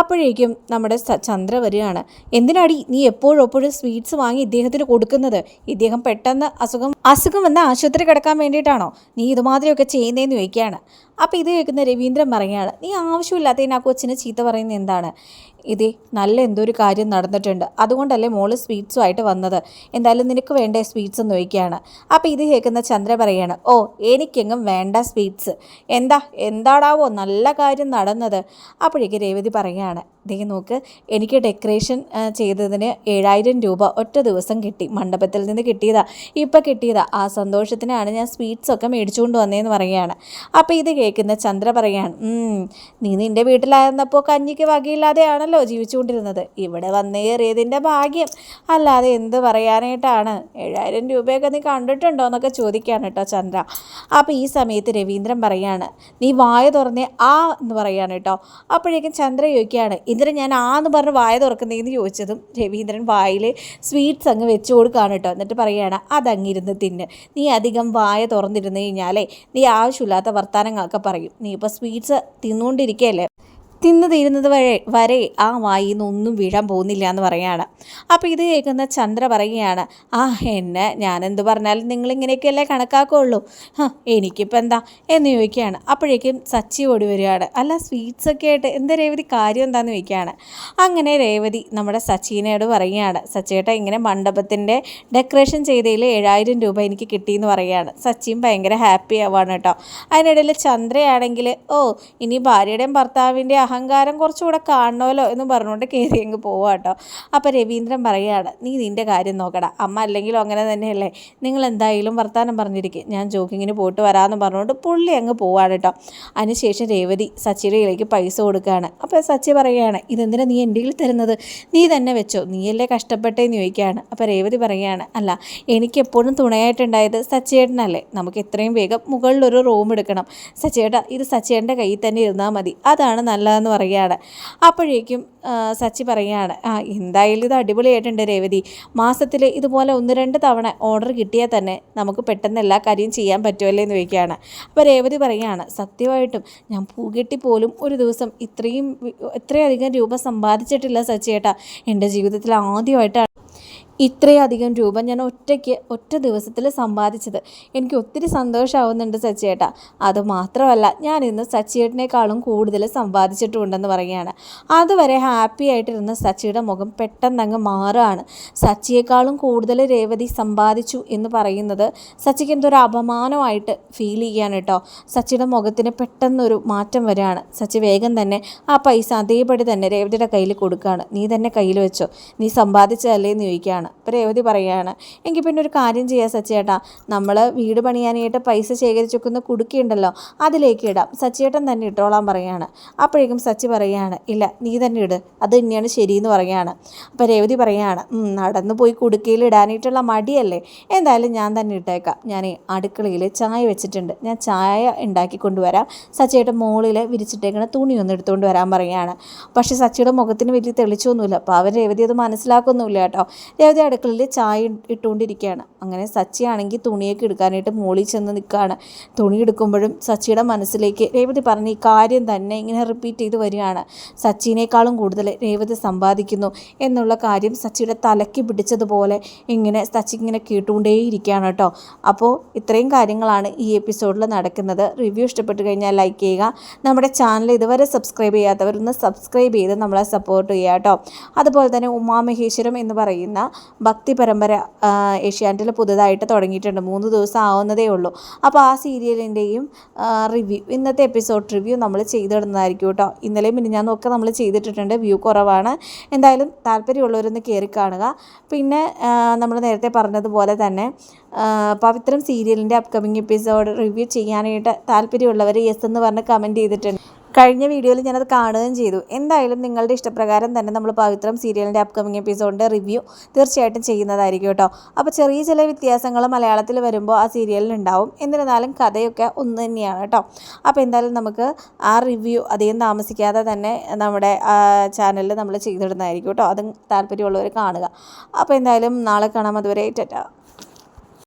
അപ്പോഴേക്കും നമ്മുടെ ചന്ദ്ര വരികയാണ്. എന്തിനാടി നീ എപ്പോഴും എപ്പോഴും സ്വീറ്റ്സ് വാങ്ങി ഇദ്ദേഹത്തിന് കൊടുക്കുന്നത്? ഇദ്ദേഹം പെട്ടെന്ന് അസുഖം അസുഖം വന്ന് ആശുപത്രി കിടക്കാൻ വേണ്ടിയിട്ടാണോ? നീ ഇതുമാതിരിയൊക്കെ ചെയ്യുന്നതെന്ന് ചോദിക്കുകയാണ്. അപ്പോൾ ഇത് കേൾക്കുന്ന രവീന്ദ്രൻ പറയുകയാണ് നീ ആവശ്യമില്ലാത്തതിന് ആ കൊച്ചിനെ ചീത്ത പറയുന്നത് എന്താണ്? ഇതേ നല്ല എന്തൊരു കാര്യം നടന്നിട്ടുണ്ട്. അതുകൊണ്ടല്ലേ മോൾ സ്വീറ്റ്സുമായിട്ട് വന്നത്. എന്തായാലും നിനക്ക് വേണ്ട സ്വീറ്റ്സ് എന്ന് ചോദിക്കുകയാണ്. അപ്പോൾ ഇത് കേൾക്കുന്ന ചന്ദ്ര പറയാണ് ഓ എനിക്കെങ്ങും വേണ്ട സ്വീറ്റ്സ്. എന്താ എന്താടാവോ നല്ല കാര്യം നടന്നത്? അപ്പോഴേക്ക് രേവതി പറയുകയാണ് ദേ നോക്ക് എനിക്ക് ഡെക്കറേഷൻ ചെയ്തതിന് ഏഴായിരം രൂപ ഒറ്റ ദിവസം കിട്ടി. മണ്ഡപത്തിൽ നിന്ന് കിട്ടിയതാ. ഇപ്പം കിട്ടിയതാ. ആ സന്തോഷത്തിനാണ് ഞാൻ സ്വീറ്റ്സ് ഒക്കെ മേടിച്ചുകൊണ്ട് വന്നതെന്ന് പറയുകയാണ്. അപ്പോൾ ഇത് കേൾക്കുന്ന ചന്ദ്ര പറയാണ് നീ നിന്റെ വീട്ടിലായിരുന്നപ്പോൾ കഞ്ഞിക്ക് വകയില്ലാതെയാണല്ലോ ജീവിച്ചുകൊണ്ടിരുന്നത്. ഇവിടെ വന്നേറിയതിന്റെ ഭാഗ്യം. അല്ലാതെ എന്ത് പറയാനായിട്ടാണ്? ഏഴായിരം രൂപയൊക്കെ നീ കണ്ടിട്ടുണ്ടോ എന്നൊക്കെ ചോദിക്കുകയാണ് കേട്ടോ ചന്ദ്ര. അപ്പോൾ ഈ സമയത്ത് രവീന്ദ്രൻ പറയാണ് നീ വായ തുറന്നേ ആ എന്ന് പറയാണ് കേട്ടോ. അപ്പോഴേക്കും ചന്ദ്ര ചോദിക്കുകയാണ് ഇതിന് ഞാൻ ആന്ന് പറഞ്ഞ് വായ തുറക്കുന്നതെന്ന് ചോദിച്ചതും രവീന്ദ്രൻ വായിൽ സ്വീറ്റ്സ് അങ്ങ് വെച്ച് കൊടുക്കുകയാണ് കേട്ടോ. എന്നിട്ട് പറയുകയാണ് അതങ്ങിരുന്ന് തിന്ന്. നീ അധികം വായ തുറന്നിരുന്ന് കഴിഞ്ഞാലേ നീ ആവശ്യമില്ലാത്ത വർത്തമാനങ്ങളൊക്കെ പറയും. നീ ഇപ്പോൾ സ്വീറ്റ്സ് തിന്നുകൊണ്ടിരിക്കുകയല്ലേ തിന്നു തീരുന്നത് വരെ വരെ ആ വായിൽ നിന്ന് ഒന്നും വീഴാൻ പോകുന്നില്ല എന്ന് പറയാണ് അപ്പോൾ ഇത് കേൾക്കുന്ന ചന്ദ്ര പറയുകയാണ് ആ എന്നെ ഞാനെന്ത് പറഞ്ഞാലും നിങ്ങളിങ്ങനെയൊക്കെയല്ലേ കണക്കാക്കുള്ളൂ. ഹ എനിക്കിപ്പോൾ എന്താ? എന്ന് ചോദിക്കുകയാണ്. അപ്പോഴേക്കും സച്ചി ഓടി വരികയാണ്. അല്ല സ്വീറ്റ്സ് ഒക്കെ ആയിട്ട് എന്താ രേവതി കാര്യം എന്താണെന്ന് ചോദിക്കുകയാണ്. അങ്ങനെ രേവതി നമ്മുടെ സച്ചിനോട് പറയുകയാണ്. സച്ചിയേട്ട ഇങ്ങനെ മണ്ഡപത്തിന്റെ ഡെക്കറേഷൻ ചെയ്തതിൽ ഏഴായിരം രൂപ എനിക്ക് കിട്ടിയെന്ന് പറയുകയാണ്. സച്ചിയും ഭയങ്കര ഹാപ്പി ആവാണ് കേട്ടോ. അതിനിടയിൽ ചന്ദ്രയാണെങ്കിൽ ഓ ഇനി ഭാര്യയുടെയും ഭർത്താവിന്റെ അഹങ്കാരം കുറച്ചുകൂടെ കാണണമല്ലോ എന്ന് പറഞ്ഞുകൊണ്ട് കയറി അങ്ങ് പോവാ കേട്ടോ അപ്പോൾ രവീന്ദ്രൻ പറയുകയാണ് നീ നിന്റെ കാര്യം നോക്കടാ. അമ്മ അല്ലെങ്കിലും അങ്ങനെ തന്നെയല്ലേ. നിങ്ങൾ എന്തായാലും വർത്തമാനം പറഞ്ഞിരിക്കും. ഞാൻ ജോഗിങ്ങിന് പോയിട്ട് വരാമെന്ന് പറഞ്ഞുകൊണ്ട് പുള്ളി അങ്ങ് പോവാണ് കേട്ടോ അതിനുശേഷം രേവതി സച്ചിയുടെ കയ്യിലേക്ക് പൈസ കൊടുക്കുകയാണ്. അപ്പോൾ സച്ചി പറയുകയാണ് ഇതെന്തിനാ നീ എന്റെ കയ്യിൽ തരുന്നത്? നീ തന്നെ വെച്ചോ. നീയല്ലേ കഷ്ടപ്പെട്ടേന്ന് ചോദിക്കുകയാണ്. അപ്പോൾ രേവതി പറയുകയാണ് അല്ല എനിക്കെപ്പോഴും തുണയായിട്ടുണ്ടായത് സച്ചിയേട്ടനല്ലേ. നമുക്ക് എത്രയും വേഗം മുകളിലൊരു റൂം എടുക്കണം. സച്ചിയേട്ട ഇത് സച്ചിയേട്ടന്റെ കയ്യിൽ തന്നെ ഇരുന്നാൽ മതി. അതാണ് നല്ലതെന്ന് പറയുകയാണ്. അപ്പോഴേക്കും സച്ചി പറയുകയാണ് ആ എന്തായാലും ഇത് അടിപൊളിയായിട്ടുണ്ട് രേവതി. മാസത്തിൽ ഇതുപോലെ ഒന്ന് രണ്ട് തവണ ഓർഡർ കിട്ടിയാൽ തന്നെ നമുക്ക് പെട്ടെന്ന് എല്ലാ കാര്യം ചെയ്യാൻ പറ്റുമല്ലേ എന്ന് ചോദിക്കുകയാണ്. അപ്പോൾ രേവതി പറയുകയാണ് സത്യമായിട്ടും ഞാൻ പൂകെട്ടി പോലും ഒരു ദിവസം ഇത്രയും ഇത്രയധികം രൂപ സമ്പാദിച്ചിട്ടില്ല സച്ചിയേട്ടാ എന്റെ ജീവിതത്തിൽ ആദ്യമായിട്ടാണ് ഇത്രയധികം രൂപ ഞാൻ ഒറ്റയ്ക്ക് ഒറ്റ ദിവസത്തിൽ സമ്പാദിച്ചത്. എനിക്ക് ഒത്തിരി സന്തോഷമാവുന്നുണ്ട് സച്ചിയേട്ടാ. അതുമാത്രമല്ല ഞാൻ ഇന്ന് സച്ചിയേട്ടനേക്കാളും കൂടുതൽ സമ്പാദിച്ചിട്ടുണ്ടെന്ന് പറയുകയാണ്. അതുവരെ ഹാപ്പി ആയിട്ടിരുന്ന സച്ചിയുടെ മുഖം പെട്ടെന്ന് അങ്ങ് മാറുകയാണ്. സച്ചിയേക്കാളും കൂടുതൽ രേവതി സമ്പാദിച്ചു എന്ന് പറയുന്നത് സച്ചിക്ക് എന്തൊരു അപമാനമായിട്ട് ഫീൽ ചെയ്യാണ് കേട്ടോ. സച്ചിയുടെ മുഖത്തിന് പെട്ടെന്നൊരു മാറ്റം വരികയാണ്. സച്ചി വേഗം തന്നെ ആ പൈസ അതേപടി തന്നെ രേവതിയുടെ കയ്യിൽ കൊടുക്കുകയാണ്. നീ തന്നെ കയ്യിൽ വെച്ചോ. നീ സമ്പാദിച്ചതല്ലേ? എന്ന് ചോദിക്കുകയാണ്. പറയുകയാണ് അപ്പോൾ രേവതി പറയുകയാണ്. എങ്കിൽ പിന്നെ ഒരു കാര്യം ചെയ്യാം സച്ചേട്ടാ നമ്മൾ വീട് പണിയാനായിട്ട് പൈസ ശേഖരിച്ചൊക്കുന്ന കുടുക്കിയുണ്ടല്ലോ അതിലേക്ക് ഇടാം. സച്ചേട്ടൻ തന്നെ ഇട്ടോളാൻ പറയുകയാണ്. അപ്പോഴേക്കും സച്ചി പറയുകയാണ് ഇല്ല നീ തന്നെ ഇട്. അത് തന്നെയാണ് ശരിയെന്ന് പറയുകയാണ്. അപ്പോൾ രേവതി പറയുകയാണ് "ഉം, നടന്നു പോയി കുടുക്കയിൽ ഇടാനായിട്ടുള്ള മടിയല്ലേ? എന്തായാലും ഞാൻ തന്നെ ഇട്ടേക്കാം. ഞാൻ അടുക്കളയിൽ ചായ വെച്ചിട്ടുണ്ട്. ഞാൻ ചായ ഉണ്ടാക്കി കൊണ്ടുവരാം. സച്ചിയുടെ മുകളിൽ വിരിച്ചിട്ടേക്കണ തുണി ഒന്ന് എടുത്തുകൊണ്ട് വരാൻ പറയുകയാണ്. പക്ഷേ സച്ചിയുടെ മുഖത്തിന് വലിയ തെളിച്ചൊന്നുമില്ല. അപ്പോൾ അവർ രേവതി അത് മനസ്സിലാക്കൊന്നുമില്ല കേട്ടോ. രേവതി അടുക്കളയിൽ ചായ ഇട്ടുകൊണ്ടിരിക്കുകയാണ്. അങ്ങനെ സച്ചി ആണെങ്കിൽ തുണിയൊക്കെ എടുക്കാനായിട്ട് മുകളിൽ ചെന്ന് നിൽക്കുകയാണ്. തുണി എടുക്കുമ്പോഴും സച്ചിയുടെ മനസ്സിലേക്ക് രേവതി പറഞ്ഞ ഈ കാര്യം തന്നെ ഇങ്ങനെ റിപ്പീറ്റ് ചെയ്ത് വരികയാണ്. സച്ചിനേക്കാളും കൂടുതൽ രേവതി സമ്പാദിക്കുന്നു എന്നുള്ള കാര്യം സച്ചിയുടെ തലയ്ക്ക് പിടിച്ചതുപോലെ ഇങ്ങനെ സച്ചി ഇങ്ങനെ കേട്ടുകൊണ്ടേയിരിക്കുകയാണ് കേട്ടോ. അപ്പോൾ ഇത്രയും കാര്യങ്ങളാണ് ഈ എപ്പിസോഡിൽ നടക്കുന്നത്. റിവ്യൂ ഇഷ്ടപ്പെട്ട് കഴിഞ്ഞാൽ ലൈക്ക് ചെയ്യുക. നമ്മുടെ ചാനൽ ഇതുവരെ സബ്സ്ക്രൈബ് ചെയ്യാത്തവരൊന്ന് സബ്സ്ക്രൈബ് ചെയ്ത് നമ്മളെ സപ്പോർട്ട് ചെയ്യുക കേട്ടോ. അതുപോലെ തന്നെ ഉമാമഹേശ്വരം എന്ന് പറയുന്ന ഭക്തി പരമ്പര ഏഷ്യാനെറ്റിൽ പുതുതായിട്ട് തുടങ്ങിയിട്ടുണ്ട്. മൂന്ന് ദിവസം ആവുന്നതേ ഉള്ളൂ. അപ്പോൾ ആ സീരിയലിന്റെയും റിവ്യൂ ഇന്നത്തെ എപ്പിസോഡ് റിവ്യൂ നമ്മൾ ചെയ്തിടുന്നതായിരിക്കും കേട്ടോ. ഇന്നലെയും മിനിഞ്ഞാന്നും നമ്മൾ ചെയ്തിട്ടിട്ടുണ്ട്. വ്യൂ കുറവാണ്. എന്തായാലും താല്പര്യമുള്ളവരൊന്ന് കയറി കാണുക. പിന്നെ നമ്മൾ നേരത്തെ പറഞ്ഞതുപോലെ തന്നെ പവിത്രം സീരിയലിന്റെ അപ്കമിങ് എപ്പിസോഡ് റിവ്യൂ ചെയ്യാനായിട്ട് താല്പര്യമുള്ളവർ യെസ് എന്ന് പറഞ്ഞ് കമന്റ് ചെയ്തിട്ടുണ്ട്. കഴിഞ്ഞ വീഡിയോയിൽ ഞാനത് കാണുകയും ചെയ്തു. എന്തായാലും നിങ്ങളുടെ ഇഷ്ടപ്രകാരം തന്നെ നമ്മൾ പവിത്രം സീരിയലിന്റെ അപ്കമിങ് എപ്പിസോഡിന്റെ റിവ്യൂ തീർച്ചയായിട്ടും ചെയ്യുന്നതായിരിക്കും കേട്ടോ. അപ്പോൾ ചെറിയ ചില വ്യത്യാസങ്ങൾ മലയാളത്തിൽ വരുമ്പോൾ ആ സീരിയലിൽ ഉണ്ടാവും. എന്നിരുന്നാലും കഥയൊക്കെ ഒന്ന് തന്നെയാണ് കേട്ടോ. അപ്പോൾ എന്തായാലും നമുക്ക് ആ റിവ്യൂ അധികം താമസിക്കാതെ തന്നെ നമ്മുടെ ചാനലിൽ നമ്മൾ ചെയ്തിടുന്നതായിരിക്കും കേട്ടോ. അതും താല്പര്യമുള്ളവർ കാണുക. അപ്പോൾ എന്തായാലും നാളെ കാണാം. അതുവരെ ടാറ്റ.